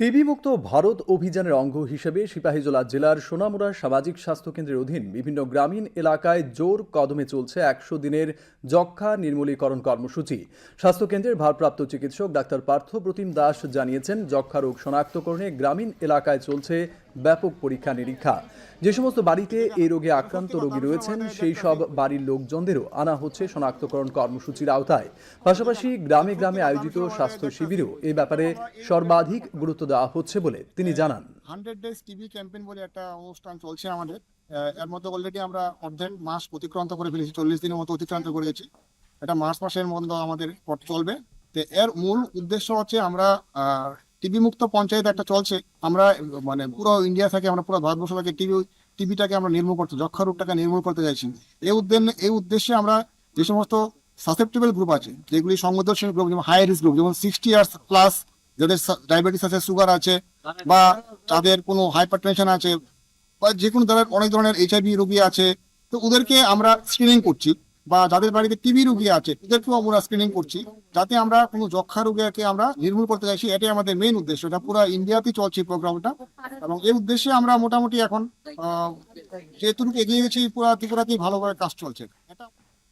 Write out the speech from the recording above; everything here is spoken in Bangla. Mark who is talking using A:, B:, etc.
A: টিবি মুক্ত ভারত অভিযানের অঙ্গ হিসেবে সিপাহীজলা জেলার সোনামুড়া সামাজিক স্বাস্থ্য কেন্দ্রের অধীন বিভিন্ন গ্রামীণ এলাকায় জোর কদমে চলছে একশো দিনের যক্ষা নির্মূলীকরণ কর্মসূচি। স্বাস্থ্যকেন্দ্রের ভারপ্রাপ্ত চিকিৎসক ডাক্তার পার্থ প্রতিম দাস জানিয়েছেন যক্ষা রোগ শনাক্তকরণে গ্রামীণ এলাকায় চলছে ব্যাপক পরীক্ষা নিরীক্ষা। যে সমস্ত বাড়িতে এই রোগে আক্রান্ত রোগী রয়েছেন, সেই সব বাড়ির লোকজনদেরও আনা হচ্ছে শনাক্তকরণ কর্মসূচির আওতায়। পাশাপাশি গ্রামে গ্রামে আয়োজিত স্বাস্থ্য শিবিরেও এ ব্যাপারে সর্বাধিক গুরুত্ব দেওয়া হচ্ছে বলে তিনি জানান।
B: হান্ড্রেড ডেজ টিভি ক্যাম্পেইন বলে একটা অনুষ্ঠান চলছে আমাদের। এর মধ্যে অলরেডি আমরা অর্ধেক মাস অতিক্রান্ত করে ফেলেছি, চল্লিশ দিনের মতো অতিক্রান্ত করেছি এটা মার্চ মাসের মধ্যে আমাদের পথ চলবে। তো এর মূল উদ্দেশ্য হচ্ছে আমরা টিবি মুক্ত পঞ্চায়েত একটা চলছে। আমরা মানে পুরো ইন্ডিয়া থেকে, আমরা পুরো ভারতবর্ষ থেকে টিভি, টিভিটাকে আমরা নির্মূল করতে যক্ষা রোগটাকে নির্মূল করতে চাইছি। এই উদ্দেশ্যে এই উদ্দেশ্যে আমরা যে সমস্ত সাসেপ্টেবল গ্রুপ আছে, যেগুলি সংবেদনশীল গ্রুপ যেমন হাই রিস্ক গ্রুপ যেমন সিক্সটি ইয়ার্স প্লাস যাদের ডায়াবেটিস আছে সুগার আছে, বা তাদের কোনো হাইপার টেনশন আছে, বা যে কোনো ধরনের, অনেক ধরনের এইচআইভি রোগী আছে, তো ওদেরকে আমরা স্ক্রিনিং করছি। বা যাদের বাড়িতে টিবি রুগী আছে এদেরকেও আমরা স্ক্রিনিং করছি। যাতে আমরা কোনো যক্ষা রুগীকে আমরা নির্মূল করতে চাইছি, এটাই আমাদের মেইন উদ্দেশ্য। এটা পুরো ইন্ডিয়াতেই চলছে প্রোগ্রামটা এবং এই উদ্দেশ্যে আমরা মোটামুটি এখন যেহেতু এগিয়ে গেছি, পুরো ত্রিপুরাতেই ভালোভাবে কাজ চলছে।